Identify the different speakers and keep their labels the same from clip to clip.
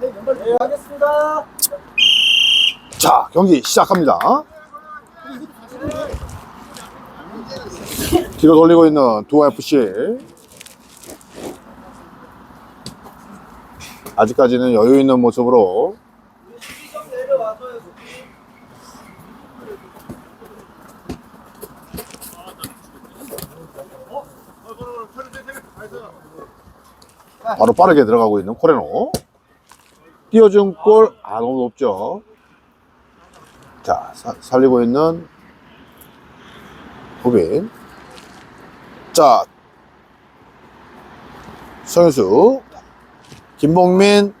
Speaker 1: 네, 하겠습니다.
Speaker 2: 자, 경기 시작합니다. 뒤로 돌리고 있는 두아FC. 아직까지는 여유 있는 모습으로. 바로 빠르게 들어가고 있는 코레노. 띄워준 골, 아, 너무 높죠. 자, 사- 살리고 있는 후빈. 자, 서현수, 김봉민,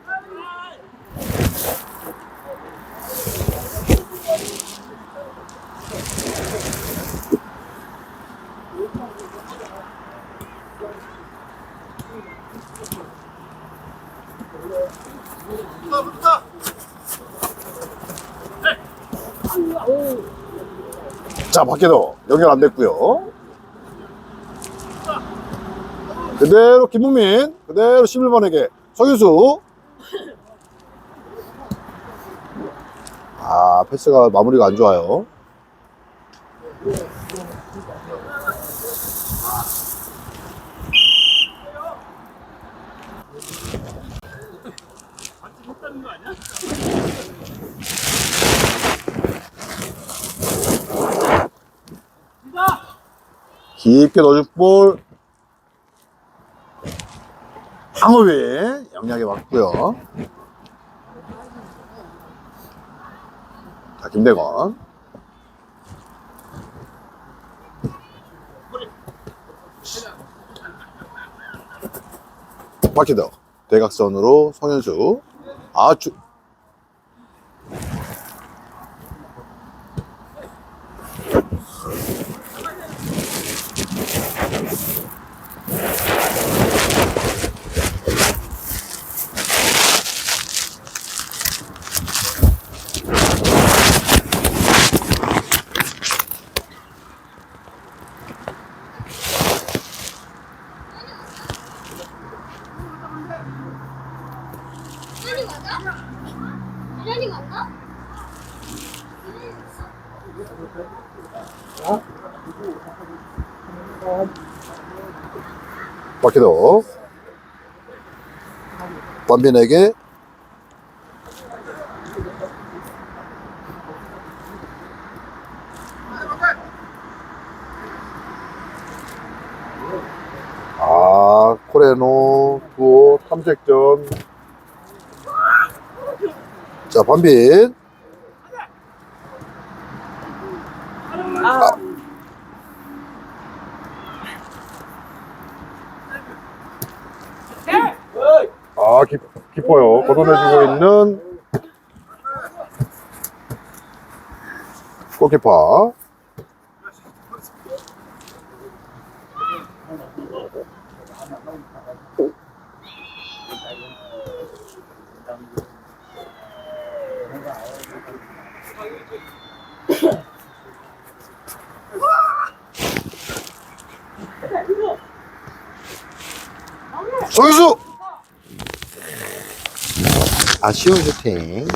Speaker 2: 자, 밖에도 연결 안 됐고요. 그대로 김문민, 그대로 11번에게 서유수. 아, 패스가 마무리가 안 좋아요. 깊게 넣어줄 볼. 황호빈 영리하게 맞고요. 자, 김대건. 바퀴더 대각선으로 성현수. 아, 주, 10kg 반면에게 아 코레노 구호 탐색전. 자 반빈. 있는 골키퍼 소유수 아쉬운 슈팅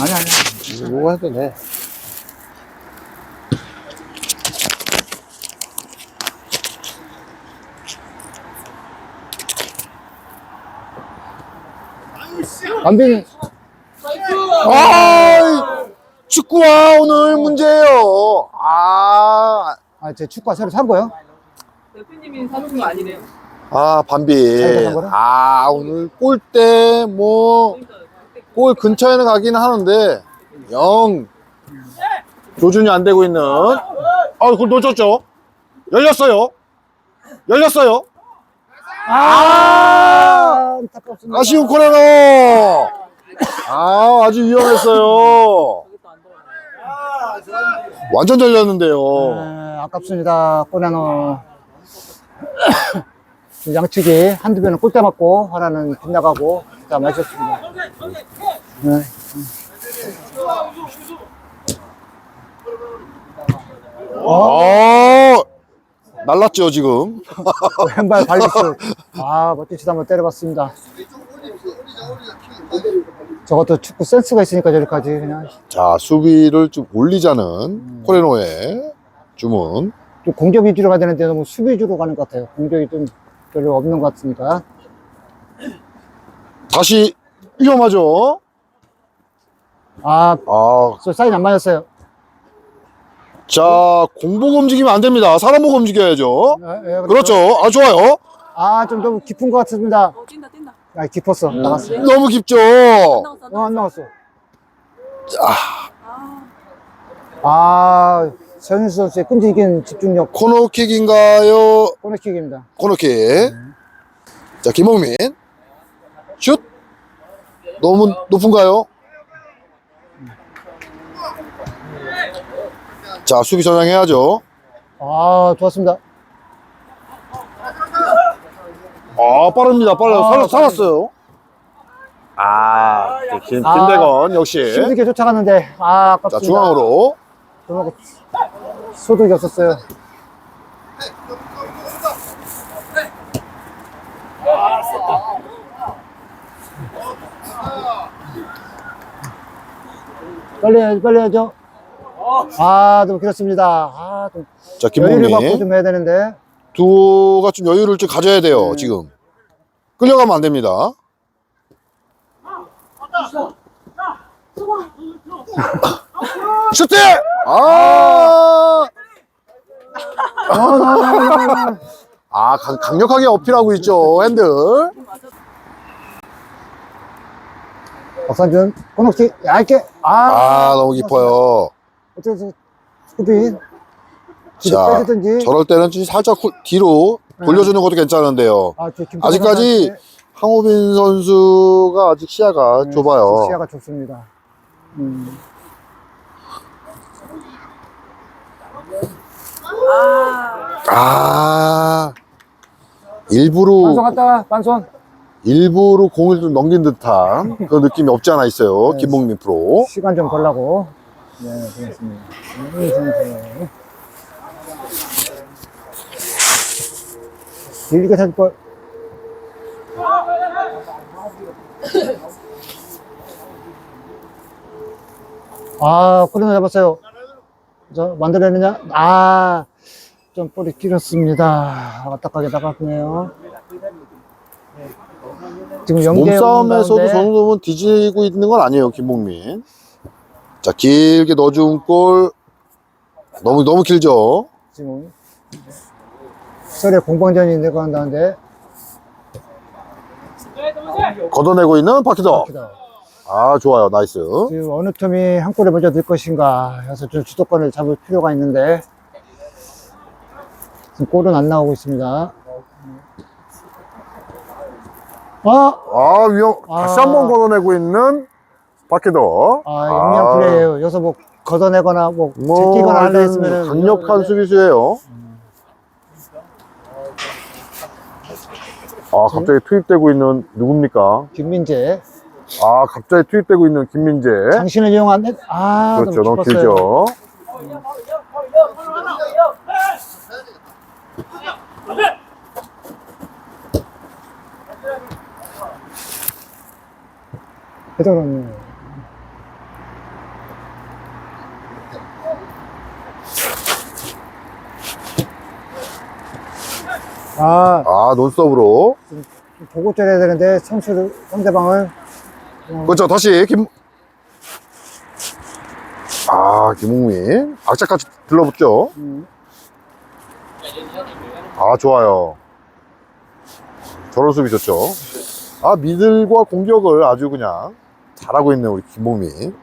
Speaker 1: 아니, 아니.
Speaker 2: 뭐 해도 돼
Speaker 1: 안빈이.
Speaker 2: 아 축구와 오늘 문제예요 아,
Speaker 1: 아, 제 축구화 새로 산 거요?
Speaker 3: 대표님이 사는 거 아니래요.
Speaker 2: 아 반비? 아 오늘 골대 뭐 골 근처에는 가긴 하는데 영 조준이 안 되고 있는 아 그걸 놓쳤죠 열렸어요 열렸어요
Speaker 1: 아, 안타깝습니다.
Speaker 2: 아쉬운 코레노 아 아주 위험했어요 완전 열렸는데요
Speaker 1: 네, 아깝습니다. 꼬나노. 양측이 한두 배는 골대 맞고, 하나는 빗나가고, 다 마셨습니다. 네.
Speaker 2: 어, 날랐죠, 지금.
Speaker 1: 왼발 발리스. 아, 멋진 슛 한번 때려봤습니다. 저것도 축구 센스가 있으니까 저렇게까지 그냥
Speaker 2: 자, 수비를 좀 올리자는 코레노의 주문.
Speaker 1: 좀 공격 위주로 가야 되는데 너무 수비 위주로 가는 것 같아요. 공격이 좀 별로 없는 것 같으니까.
Speaker 2: 다시 위험하죠?
Speaker 1: 아,
Speaker 2: 아,
Speaker 1: 저 사인 안 맞았어요.
Speaker 2: 자, 공보고 움직이면 안 됩니다. 사람 보고 움직여야죠.
Speaker 1: 예, 예,
Speaker 2: 그렇죠. 아, 좋아요.
Speaker 1: 아, 좀 너무 깊은 것 같습니다.
Speaker 3: 어, 뛴다, 뛴다.
Speaker 1: 아, 깊었어. 나갔어.
Speaker 2: 너무 깊죠?
Speaker 3: 안 나왔어, 안
Speaker 1: 어, 안
Speaker 3: 나왔어. 아,
Speaker 1: 아, 서윤수 선수의 끈질긴 집중력
Speaker 2: 코너킥인가요?
Speaker 1: 코너킥입니다.
Speaker 2: 코너킥. 자, 김홍민. 슛. 너무 높은가요? 자, 수비 전향해야죠.
Speaker 1: 아, 좋았습니다.
Speaker 2: 아, 빠릅니다. 빨라요.
Speaker 1: 아,
Speaker 2: 살, 살았어요. 아, 김,
Speaker 1: 아.
Speaker 2: 김대건 역시.
Speaker 1: 힘들게 쫓아갔는데, 아, 아깝습니다.
Speaker 2: 자, 중앙으로.
Speaker 1: 도망가- 소득이 없었어요. 빨리 해야죠, 빨리 해야죠. 아, 너무 길었습니다. 아, 좀
Speaker 2: 자,
Speaker 1: 여유를 갖고
Speaker 2: 김홍민.
Speaker 1: 좀 해야 되는데.
Speaker 2: 두가 좀 여유를 좀 가져야 돼요,
Speaker 1: 네.
Speaker 2: 지금. 끌려가면 안 됩니다. 슈팅! 아! 아, 강, 강력하게 어필하고 있죠, 핸들.
Speaker 1: 박산준, 코너킥, 얇게. 아,
Speaker 2: 아, 너무 깊어요.
Speaker 1: 수비. 뒤로
Speaker 2: 자,
Speaker 1: 빼주든지.
Speaker 2: 저럴 때는 좀 살짝 후- 뒤로 돌려주는 것도 괜찮은데요.
Speaker 1: 아, 저
Speaker 2: 아직까지
Speaker 1: 선수한테
Speaker 2: 황호빈 선수가 아직 시야가
Speaker 1: 네,
Speaker 2: 좁아요.
Speaker 1: 시야가 좁습니다. 음.
Speaker 3: 아,
Speaker 2: 아, 일부러
Speaker 1: 반손 갔다 와, 반손.
Speaker 2: 일부러 공을 좀 넘긴 듯한 그런 느낌이 없지 않아 있어요.
Speaker 1: 네.
Speaker 2: 김봉민 프로.
Speaker 1: 시간 좀 벌라고. 네, 고맙습니다. 길게 살 걸. 아, 코리나 잡았어요. 저, 만들어내느냐? 아, 좀 볼이 길었습니다. 안타깝게 나갔네요. 지금 연계
Speaker 2: 몸싸움에서도 저 정도면 뒤지고 있는 건 아니에요, 김봉민. 자, 길게 넣어준 골. 너무, 너무 길죠?
Speaker 1: 지금 설에 공방전이 내려간다는데
Speaker 2: 걷어내고 있는 파키더. 아, 좋아요. 나이스.
Speaker 1: 지금 어느 팀이 한 골을 먼저 넣을 것인가 해서 좀 주도권을 잡을 필요가 있는데 지금 골은 안 나오고 있습니다. 아,
Speaker 2: 아, 위험.
Speaker 1: 아.
Speaker 2: 다시 한 번 걷어내고 있는 파키더.
Speaker 1: 아 영리한 플레이예요. 여기서 뭐 걷어내거나 뭐
Speaker 2: 뭐,
Speaker 1: 제끼거나 하려 했으면
Speaker 2: 강력한 수비수예요. 아, 갑자기 투입되고 있는 누굽니까?
Speaker 1: 김민재
Speaker 2: 아, 갑자기 투입되고 있는 김민재.
Speaker 1: 장신을 이용한 아
Speaker 2: 그렇죠. 너무. 길죠.
Speaker 1: 대단하네. 아,
Speaker 2: 아, 논스톱으로.
Speaker 1: 보고 때려야 되는데 선수를 상대방을
Speaker 2: 그렇죠. 다시 김. 아, 김웅민. 악착같이 들러붙죠.
Speaker 1: 음,
Speaker 2: 아, 좋아요. 저런 수비 좋죠. 아, 미들과 공격을 아주 그냥 잘하고 있는 우리 김봉민.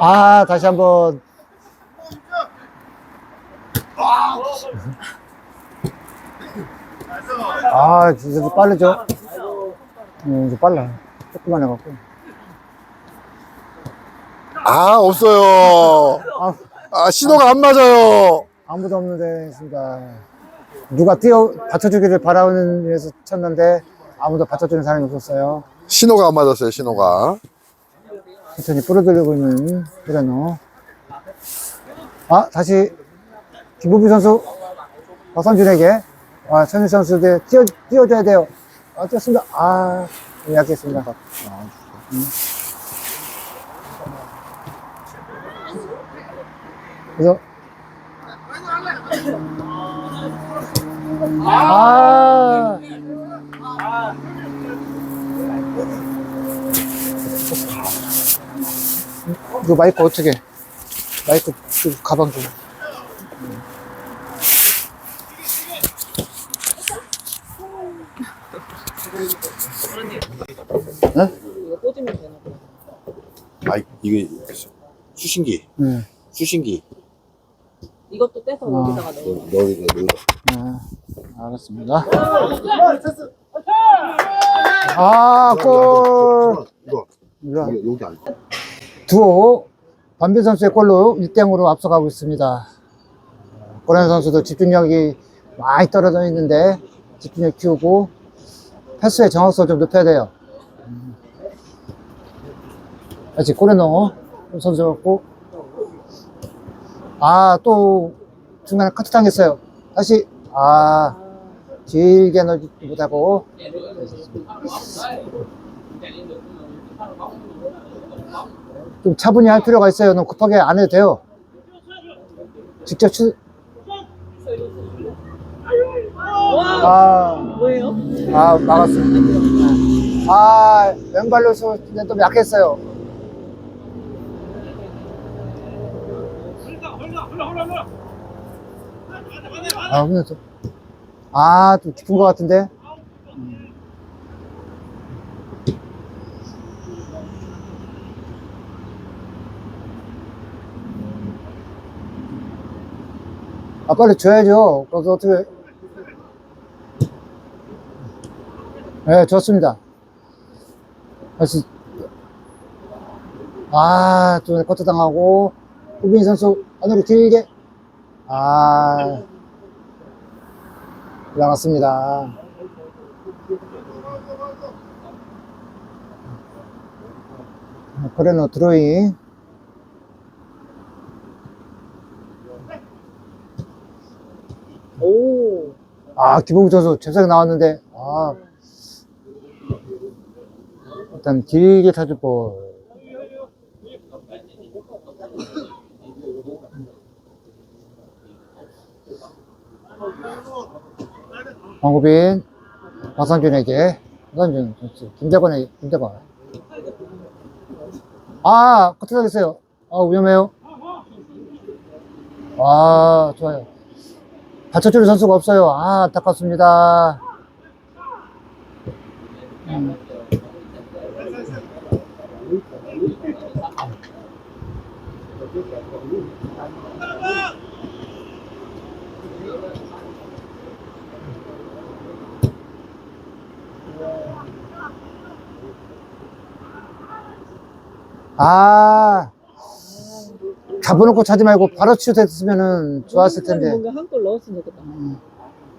Speaker 1: 아 다시 한번 아 진짜 좀 빠르죠? 음, 좀 빨라 조금만 해갖고
Speaker 2: 아, 없어요.
Speaker 1: 아,
Speaker 2: 아, 신호가 안 맞아요.
Speaker 1: 아무도 없는 데 있습니다 누가 뛰어 받쳐주기를 바라는 위해서 쳤는데 아무도 받쳐주는 사람이 없었어요.
Speaker 2: 신호가 안 맞았어요, 신호가.
Speaker 1: 천천히 뿌려들고 있는 히라노. 아, 다시 김부비 선수 박선준에게 아, 천일 선수들 뛰어, 뛰어줘야 돼요. 아, 뛰었습니다. 아, 약했습니다. 음. 그래서 아, 이거 마이크 어떻게? 마이크 그 가방 좀.
Speaker 3: 이거 꽂으면 되나 봐.
Speaker 2: 아, 이게 수신기.
Speaker 1: 네.
Speaker 2: 수신기.
Speaker 3: 이것도 떼서 여기다가 넣어.
Speaker 2: 너희가 너희가.
Speaker 1: 아, 알겠습니다. 아, 골!
Speaker 2: 이거
Speaker 1: 이거
Speaker 2: 이거 여기 안.
Speaker 1: 두호 반빈 선수의 골로 1대0으로 앞서가고 있습니다. 고란 선수도 집중력이 많이 떨어져 있는데 집중력 키우고 패스의 정확성을 좀 높여야 돼요. 다시 코레노 선수였고 아 또 중간에 카트 당했어요. 다시 아 길게 넣지 못하고 좀 차분히 할 필요가 있어요. 너무 급하게 안 해도 돼요. 직접 슛. 아,
Speaker 3: 뭐예요?
Speaker 1: 아, 막았습니다. 아, 왼발로 쏘는데 좀 약했어요. 아, 좀, 아, 좀 깊은 것 같은데? 아, 빨리 줘야죠. 그래서 어떻게. 네, 좋습니다. 다시. 아, 좀 커트 당하고, 후빈 선수, 하늘이 길게. 아, 올라갔습니다. 코레노 드로잉.
Speaker 3: 오.
Speaker 1: 아, 기봉 선수cep상이 나왔는데, 아. 일단 길게 타줄 볼. 황구빈, 박상준에게, 박상준 선수, 김대건에게, 김대건. 아, 커트 당했어요. 아, 위험해요. 아, 좋아요. 받쳐주는 선수가 없어요. 아, 안타깝습니다. 음. 아, 잡아놓고 차지 말고 바로 슛했으면 좋았을 텐데.
Speaker 3: 뭔가 한 골 넣었으면 좋겠다.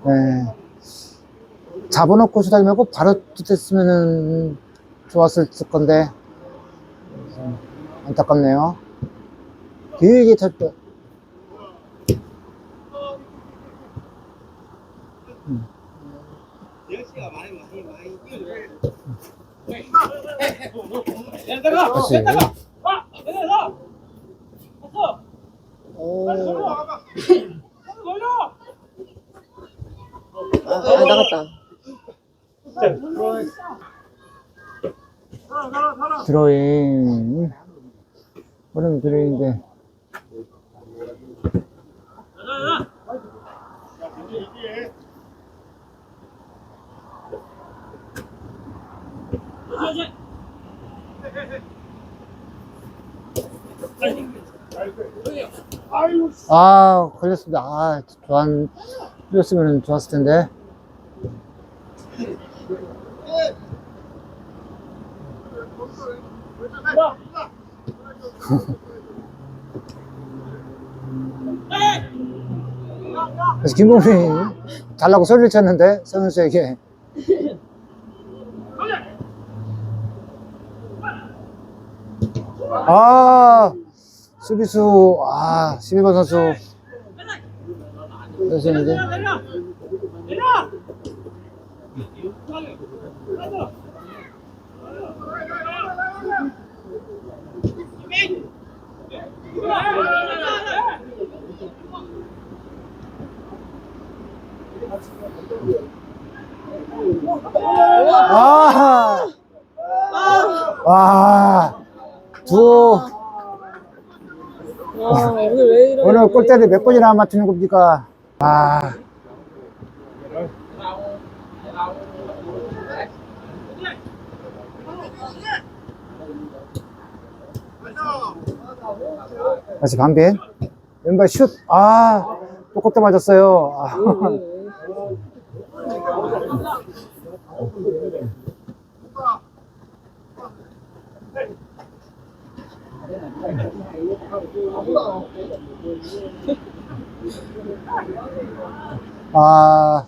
Speaker 1: 네. 잡아놓고 슛하지 말고 바로 슛했으면 좋았을 건데. 음, 안타깝네요. 길게 쳤죠. 음. 다시.
Speaker 3: 오. 아, 아, 나갔다.
Speaker 1: 드로잉. 드로잉인데. 아, 걸렸습니다. 아, 좋안, 풀렸으면 좋았을 텐데. 그래서 김봉민 달라고 소리를 쳤는데 서윤수에게 아 수비수 아 12번 선수. 이제 아! 와, 두,
Speaker 3: 와, 오늘 왜 이러
Speaker 1: 오늘 골대를 몇 번이나 맞추는 겁니까? 아, 다시 반빈. 왼발 슛. 아, 또 골대 맞았어요. 아. 아.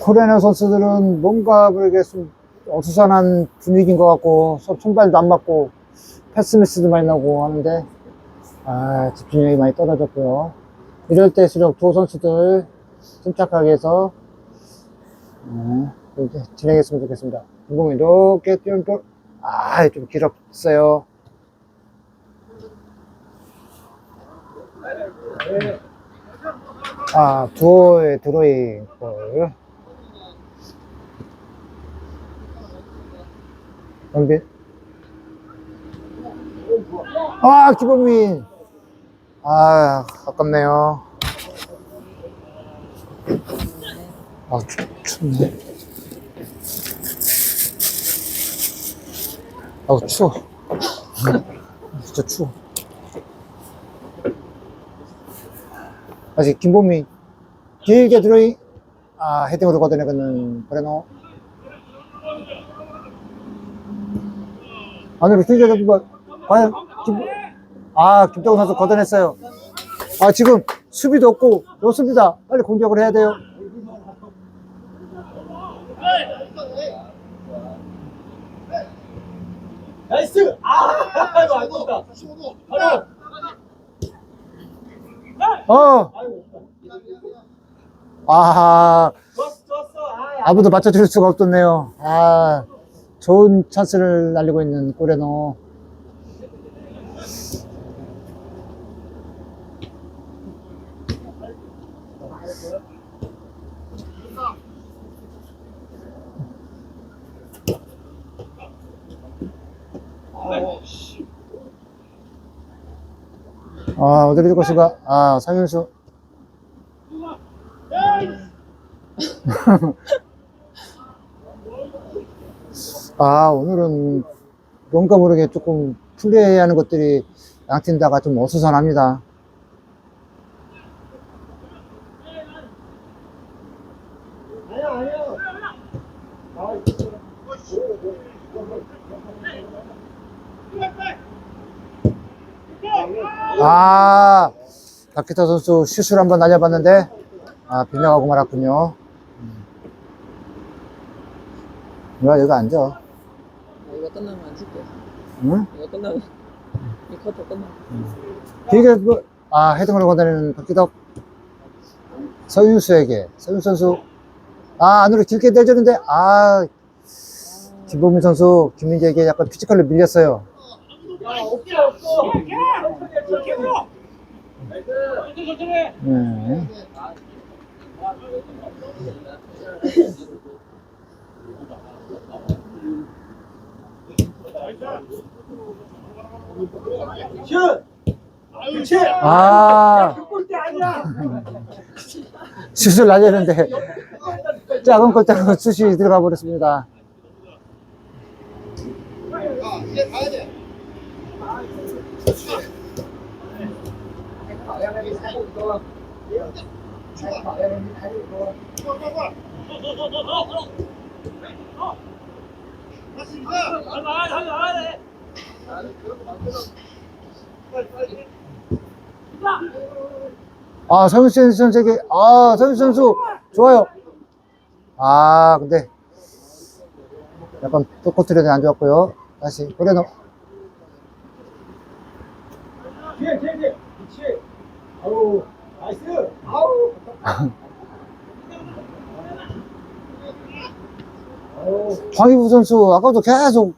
Speaker 1: 코리아나 선수들은 뭔가 모르게 좀 어수선한 분위기인 것 같고 서- 손발도 안 맞고 패스 미스도 많이 나고 하는데 아 집중력이 많이 떨어졌고요 이럴 때일수록 두 선수들 침착하게 해서 네, 이렇게 진행했으면 좋겠습니다. 공공이 이렇게 뛰는 아좀 길었어요. 아 두어의 드로잉 볼. 연빈 아 기범민. 아 아깝네요 아 춥, 춥네. 아우 추워. 진짜 추워. 아직 김범민 길게 드로잉 아 헤딩으로 걷어내는 브레노. 안으로 길게 거 과연 김, 아 김동훈 선수 걷어냈어요. 아 지금 수비도 없고 좋습니다. 빨리 공격을 해야 돼요
Speaker 4: 나이스! 아, 이거 안 된다. 바로.
Speaker 1: 어. 아,
Speaker 4: 야.
Speaker 1: 아무도 맞춰줄 수가 없었네요 아 좋은 찬스를 날리고 있는 꼬레노 아 어디로 줄 것인가 아 상윤수 아, 오늘은 뭔가 모르게 조금 플레이하는 것들이 양팀 다가 좀 어수선합니다.
Speaker 4: 아니야, 아니야.
Speaker 1: 아, 박기타 선수 슛을 한번 날려봤는데, 아, 빗나가고 말았군요. 음. 누가 여기 앉아?
Speaker 3: 아, 이거 끝나면 안 줄게.
Speaker 1: 응?
Speaker 3: 이거 끝나면 이 커터 끝나면.
Speaker 1: 길게, 뭐, 아, 헤딩으로 걷어내는 박기덕. 서윤수에게, 서윤 선수. 아, 안으로 길게 내주는데, 아, 김보민 선수, 김민재에게 약간 피지컬로 밀렸어요.
Speaker 4: 야,
Speaker 1: 네.
Speaker 4: 슛! 그렇지!
Speaker 1: 아,
Speaker 4: 골대 아니야!
Speaker 1: 슛을 날렸는데, 작은 골대로 슛이 들어가 버렸습니다. 아, 서민수 선수 선수에게, 아, 서민수 선수, 좋아요. 아, 근데, 약간 똑코트리는 안 좋았고요. 다시, 그래도.
Speaker 4: 뒤에, 뒤에, 뒤에. 그렇지. 아우. 나이스! 아우!
Speaker 1: 황희부 선수, 아까도 계속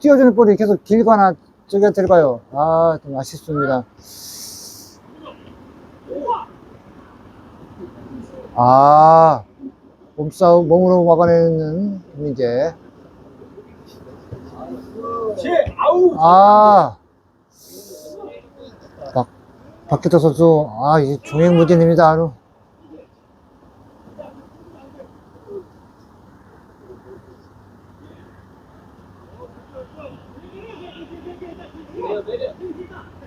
Speaker 1: 뛰어주는 볼이 계속 길거나 저기 들어가요. 아, 좀 아쉽습니다. 아, 몸싸움, 몸으로 막아내는
Speaker 4: 아우!
Speaker 1: 아, 박, 박기터 선수, 아, 이게 종횡무진입니다. 아주.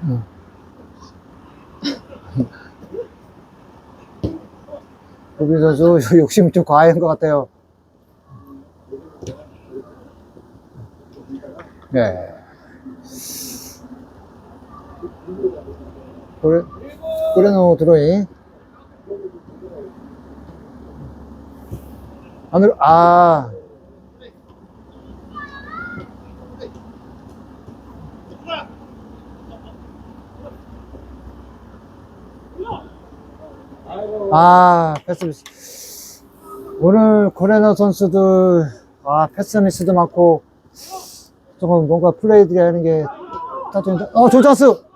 Speaker 1: 음. 로빈 선수 욕심이 좀 과한 것 같아요. 네. 그래노 드로잉. 안으로, 아. 아, 패스 미스. 오늘 코레너 선수들, 아, 패스 미스도 많고, 조금 뭔가 플레이들이 하는 게, 따뜻한데, 어, 찬스!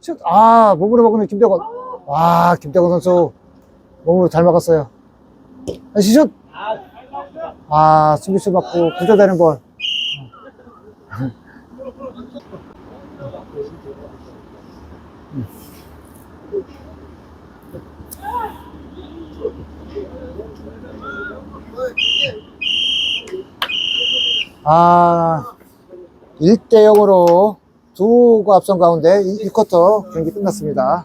Speaker 1: 슛! 아, 몸으로 먹는 김대건. 와, 김대건 선수. 몸으로 잘 막았어요. 다시 슛! 아, 수비수 받고 구조되는 볼. 아, 1대 0으로 두 고 앞선 가운데 1쿼터 경기 끝났습니다.